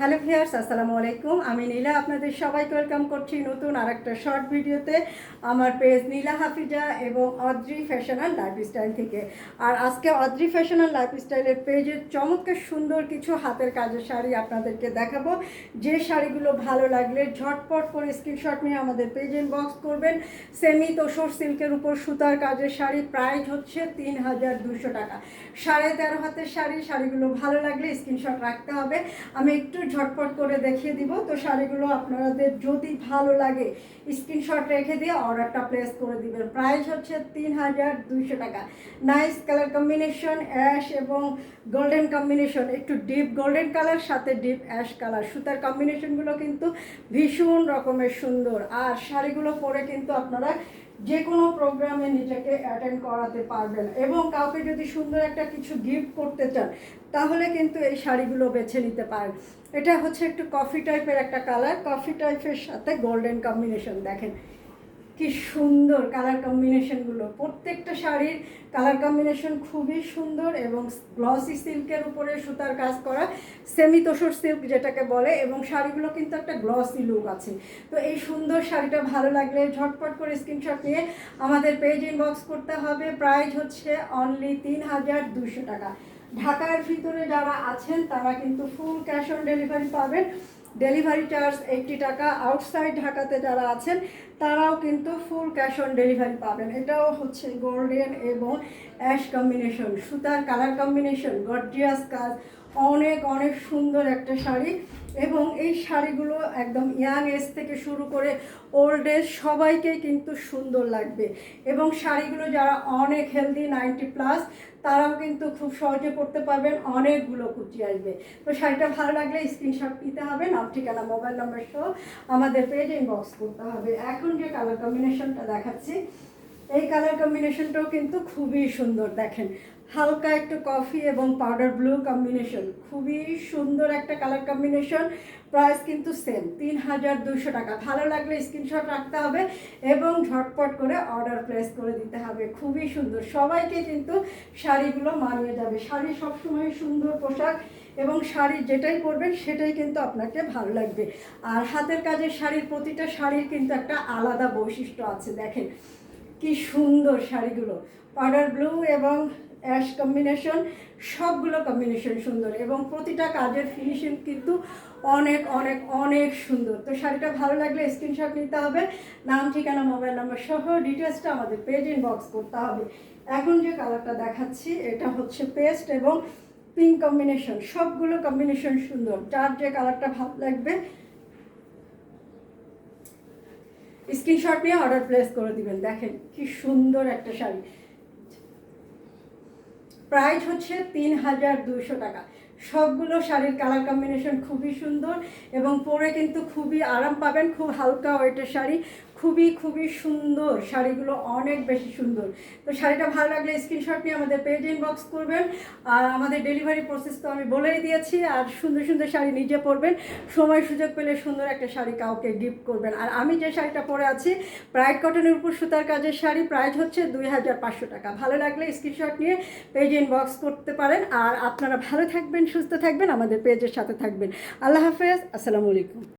Hello viewers আসসালামু আলাইকুম। আমি নীলা, আপনাদের সবাইকে ওয়েলকাম করছি নতুন আর একটা শর্ট ভিডিওতে। আমার পেজ নীলা হাফিজা এবং অদ্রি ফ্যাশন অ্যান্ড লাইফস্টাইল থেকে। আর আজকে অদ্রি ফ্যাশন অ্যান্ড লাইফস্টাইলের পেজের চমৎকার সুন্দর কিছু হাতের কাজের শাড়ি আপনাদেরকে দেখাবো। যে শাড়িগুলো ভালো লাগলে ঝটপট করে স্ক্রিনশট নিয়ে আমাদের পেজ ইনবক্স করবেন। সেমি তোষর সিল্কের উপর সুতার কাজের শাড়ি প্রাইস হচ্ছে তিন হাজার দুশো টাকা। সাড়ে তেরো হাতের শাড়ি, শাড়িগুলো ভালো লাগলে স্ক্রিনশট রাখতে হবে। আমি একটু ঝটপট করে দেখিয়ে দিব। তো শাড়িগুলো আপনাদের যদি ভালো লাগে স্ক্রিনশট রেখে দিয়ে অর্ডারটা প্লেস করে দিবেন। প্রাইস হচ্ছে তিন হাজার দুইশো টাকা। নাইস কালার কম্বিনেশন অ্যাশ এবং গোল্ডেন কম্বিনেশন একটু ডিপ গোল্ডেন কালার সাথে ডিপ অ্যাশ কালার সুতার কম্বিনেশনগুলো কিন্তু ভীষণ রকমের সুন্দর। আর শাড়িগুলো পরে কিন্তু আপনারা যে কোনো প্রোগ্রামে নিজেকে অ্যাটেন্ড করাতে পারবেন। এবং কাউকে যদি সুন্দর একটা কিছু গিফট করতে চান, তাহলে কিন্তু এই শাড়িগুলো বেছে নিতে পারেন। এটা হচ্ছে একটু কফি টাইপের একটা কালার কফি টাইপের সাথে গোল্ডেন কম্বিনেশন দেখেন। কি সুন্দর কালার কম্বিনেশনগুলো প্রত্যেকটা শাড়ির কালার কম্বিনেশন খুবই সুন্দর এবং গ্লসি সিল্কের উপরে সুতার কাজ করা সেমি তোষর সিল্ক যেটাকে বলে এবং শাড়িগুলো কিন্তু একটা গ্লসি লুক আছে। তো এই সুন্দর শাড়িটা ভালো লাগলে ঝটপট করে স্ক্রিনশট নিয়ে আমাদের পেজ ইনবক্স করতে হবে। প্রাইস হচ্ছে অনলি তিন হাজার দুশো টাকা। ঢাকার ভিতরে যারা আছেন, তারা কিন্তু ফুল ক্যাশ অন ডেলিভারি পাবেন। ডেলিভারি চার্জ এইটটি টাকা। আউটসাইড ঢাকাতে যারা আছেন, তারাও কিন্তু ফুল ক্যাশ অন ডেলিভারি পাবেন। এটাও হচ্ছে গোল্ডেন এবং অ্যাশ কম্বিনেশন সুতার কালার কম্বিনেশন গর্জিয়াস কাজ। অনেক অনেক সুন্দর একটা শাড়ি এবং এই শাড়িগুলো একদম ইয়াং এজ থেকে শুরু করে ওল্ড এজ সবাইকেই কিন্তু সুন্দর লাগবে এবং শাড়িগুলো যারা অনেক হেলদি নাইনটি প্লাস তারাও কিন্তু খুব সহজে পড়তে পারবেন, অনেকগুলো কুচি আসবে। তো শাড়িটা ভালো লাগলে স্ক্রিনশট নিতে হবে, নাম, ঠিকানা মোবাইল নাম্বার সহ আমাদের পেজ ইনবক্স করতে হবে। এখন যে কালার কম্বিনেশনটা দেখাচ্ছি, এই কালার কম্বিনেশনটাও কিন্তু খুবই সুন্দর, দেখেন। হালকা একটু কফি এবং পাউডার ব্লু কম্বিনেশন খুবই সুন্দর একটা কালার কম্বিনেশন প্রাইস কিন্তু সেম তিন হাজার দুশো টাকা। ভালো লাগলে স্ক্রিনশট রাখতে হবে এবং ঝটপট করে অর্ডার প্লেস করে দিতে হবে। খুবই সুন্দর। সবাইকে কিন্তু শাড়িগুলো মানিয়ে যাবে। শাড়ি সবসময় সুন্দর পোশাক এবং শাড়ি যেটাই পরবেন সেটাই কিন্তু আপনাকে ভালো লাগবে। আর হাতের কাজের শাড়ির প্রতিটা শাড়ির কিন্তু একটা আলাদা বৈশিষ্ট্য আছে। দেখেন কি সুন্দর শাড়িগুলো। পাউডার ব্লু এবং অ্যাশ কম্বিনেশন সবগুলো কম্বিনেশন সুন্দর এবং প্রতিটা কাজের ফিনিশিং কিন্তু অনেক অনেক অনেক সুন্দর। তো শাড়িটা ভালো লাগলে স্ক্রিনশট নিতে হবে। নাম, ঠিকানা মোবাইল নাম্বার সহ ডিটেলসটা আমাদের পেজ ইনবক্স করতে হবে। এখন যে কালারটা দেখাচ্ছি, এটা হচ্ছে পেস্ট এবং পিঙ্ক কম্বিনেশন সবগুলো কম্বিনেশন সুন্দর। যার যে কালারটা ভালো লাগবে স্ক্রিনশট নিয়ে অর্ডার প্লেস করে দিবেন। দেখেন কি সুন্দর একটা শাড়ি। প্রাইস হচ্ছে তিন হাজার দুশো টাকা। সবগুলো শাড়ির কালার কম্বিনেশন খুবই সুন্দর এবং পরে কিন্তু খুবই আরাম পাবেন, খুব হালকা ওয়েটের শাড়ি। খুবই খুবই সুন্দর। শাড়িগুলো অনেক বেশি সুন্দর। তো শাড়িটা ভালো লাগলে স্ক্রিনশট নিয়ে আমাদের পেজ ইনবক্স করবেন। আর আমাদের ডেলিভারি প্রসেস তো আমি বলেই দিয়েছি। আর সুন্দর সুন্দর শাড়ি নিজে পরবেন। সময় সুযোগ পেলে সুন্দর একটা শাড়ি কাউকে গিফট করবেন। আর আমি যে শাড়িটা পরে আছি ব্রাইট কটনের উপর সুতার কাজের শাড়ি প্রাইস হচ্ছে দুই হাজার পাঁচশো টাকা। ভালো লাগলে স্ক্রিনশট নিয়ে পেজ ইনবক্স করতে পারেন। আর আপনারা ভালো থাকবেন, সুস্থ থাকবেন, আমাদের পেজের সাথে থাকবেন। আল্লাহ হাফেজ, আসসালামু আলাইকুম।